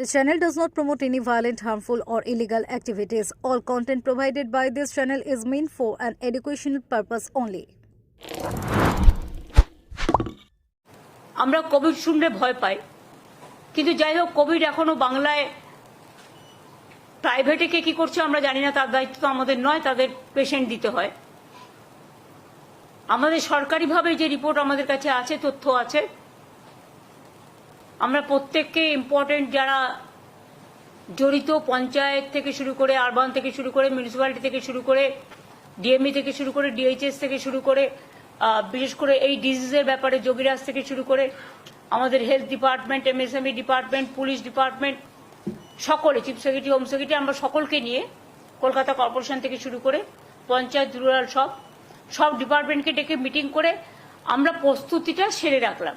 This channel does not promote any violent, harmful, or illegal activities. All content provided by this channel is meant for an educational purpose only. আমরা Covid শুনলে ভয় পাই কিন্তু যাই হোক Covid এখনও বাংলায় প্রাইভেটে কে কি করছে আমরা জানি না তার দায়িত্ব আমাদের নয় তাদের পেশেন্ট দিতে হয় আমাদের সরকারিভাবে যে রিপোর্ট আমাদের কাছে আছে তথ্য আছে আমরা প্রত্যেককে ইম্পর্টেন্ট যারা জড়িত পঞ্চায়েত থেকে শুরু করে আরবান থেকে শুরু করে মিউনিসিপ্যালিটি থেকে শুরু করে ডিএমই থেকে শুরু করে ডিএইচএস থেকে শুরু করে বিশেষ করে এই ডিজিজের ব্যাপারে যোগীরাজ থেকে শুরু করে আমাদের health department MSME department police department সকলে চিফ সেক্রেটারি হোম সেক্রেটারি আমরা সকলকে নিয়ে কলকাতা কর্পোরেশন থেকে শুরু করে পঞ্চায়েত রুরাল সব সব ডিপার্টমেন্টকে ডেকে মিটিং করে আমরা প্রস্তুতিটা সেরে রাখলাম।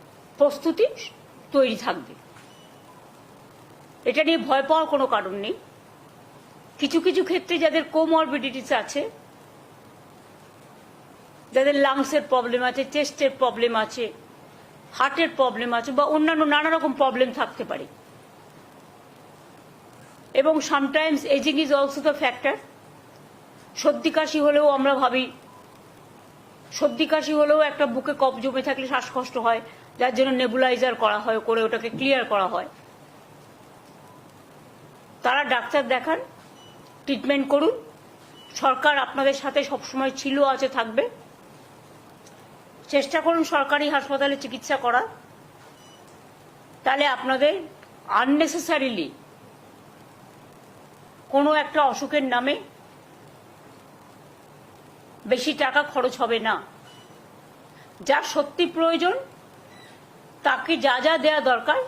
প্রস্তুতি তৈরি থাকবে। এটা নিয়ে ভয় পাওয়ার কোনো কারণ নেই। কিছু কিছু ক্ষেত্রে যাদের কোমরবিডিটিস আছে, যাদের লাংসের প্রবলেম আছে চেস্টের প্রবলেম আছে হার্টের প্রবলেম আছে বা অন্যান্য নানা রকম প্রবলেম থাকতে পারে। এবং sometimes ageing is also the factor সর্দি কাশি হলেও আমরা ভাবি, সর্দি কাশি হলেও একটা বুকে কফ জমে থাকলে শ্বাসকষ্ট হয় যার জন্য নেবুলাইজার করা হয়, করে ওটাকে ক্লিয়ার করা হয়। তারা ডাক্তার দেখান ট্রিটমেন্ট করুন। সরকার আপনাদের সাথে সবসময় ছিল, আছে, থাকবে। চেষ্টা করুন সরকারি হাসপাতালে চিকিৎসা করার। তাহলে আপনাদের আননেসেসারিলি কোনো একটা অসুখের নামে বেশি টাকা খরচ হবে না। যার সত্যি প্রয়োজন তাকে যা যা দেওয়া দরকার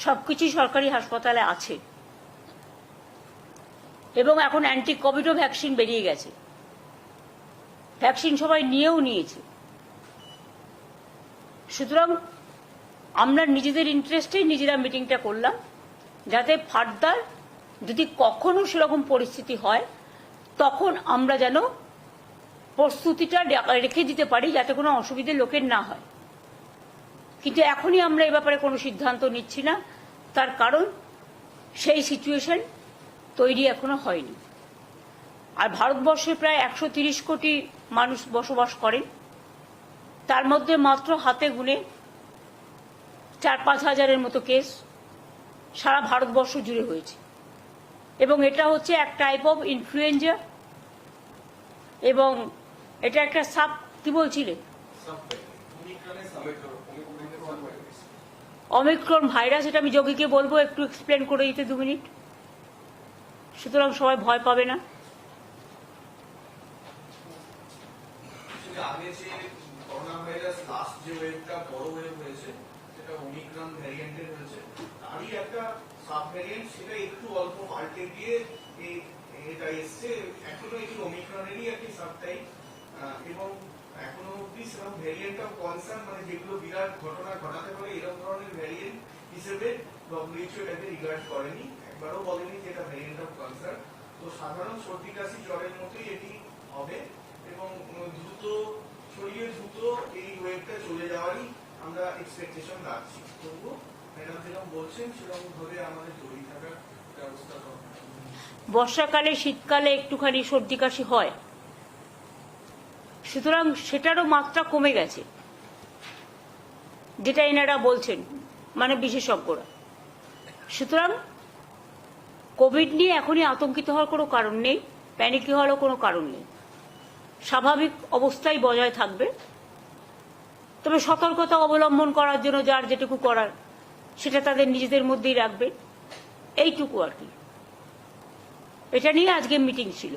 সবকিছুই সরকারি হাসপাতালে আছে। এবং এখন অ্যান্টি কোভিডও ভ্যাকসিন বেরিয়ে গেছে। ভ্যাকসিন সবাই নিয়েও নিয়েছে। সুতরাং আমরা নিজেদের ইন্টারেস্টেই নিজেরা মিটিংটা করলাম, যাতে ফার্দার যদি কখনো সেরকম পরিস্থিতি হয়, তখন আমরা যেন প্রস্তুতিটা রেখে দিতে পারি, যাতে কোনো অসুবিধে লোকের না হয়। কিন্তু এখনই আমরা এ ব্যাপারে কোনো সিদ্ধান্ত নিচ্ছি না। তার কারণ, সেই সিচুয়েশন তৈরি এখনও হয়নি। আর ভারতবর্ষে প্রায় একশো কোটি মানুষ বসবাস করেন। তার মধ্যে মাত্র হাতে গুনে চার পাঁচ হাজারের মতো কেস সারা ভারতবর্ষ জুড়ে হয়েছে। এবং এটা হচ্ছে এক টাইপ অফ ইনফ্লুয়েঞ্জা এবং এটা একটা সাব কি বলছিলে? অমিক্রন ভাইরাস এটা আমি যোগীকে বলব, একটু এক্সপ্লেন করে দিতে দু মিনিট। সুতরাং সবাই ভয় পাবে না। এবং সেরকম ভ্যারিয়েন্ট অফ কনসার্ন মানে যেগুলো বিরাট ঘটনা ঘটাতে পারে এরকম ধরনের ভ্যারিয়েন্ট হিসেবে ডব্লিউএইচও এটাকে রিগার্ড করেনি, একবারও বলেনি যে এটা ভ্যারিয়েন্ট অফ কনসার্ন তো সাধারণ সর্দি কাশি জ্বরের মতোই এটি হবে এবং দ্রুত, ছড়িয়ে দ্রুত এই ওয়েভটা চলে যাওয়ারই আমরা এক্সপেকটেশন রাখছি। তবুও ম্যাডাম যেরকম বলছেন সেরকম ভাবে আমাদের তৈরি থাকার ব্যবস্থা বর্ষাকালে, শীতকালে একটুখানি সর্দি কাশি হয়। সুতরাং সেটারও মাত্রা কমে গেছে। যেটা এনারা বলছেন মানে বিশেষজ্ঞরা। সুতরাং কোভিড নিয়ে এখনই আতঙ্কিত হওয়ার কোনো কারণ নেই, প্যানিকি হওয়ারও কোনো কারণ নেই। স্বাভাবিক অবস্থায় বজায় থাকবে। তবে সতর্কতা অবলম্বন করার জন্য যার যেটুকু করার, সেটা তাদের নিজেদের মধ্যেই রাখবে। এইটুকু আর কি। এটা নিয়ে আজকে মিটিং ছিল।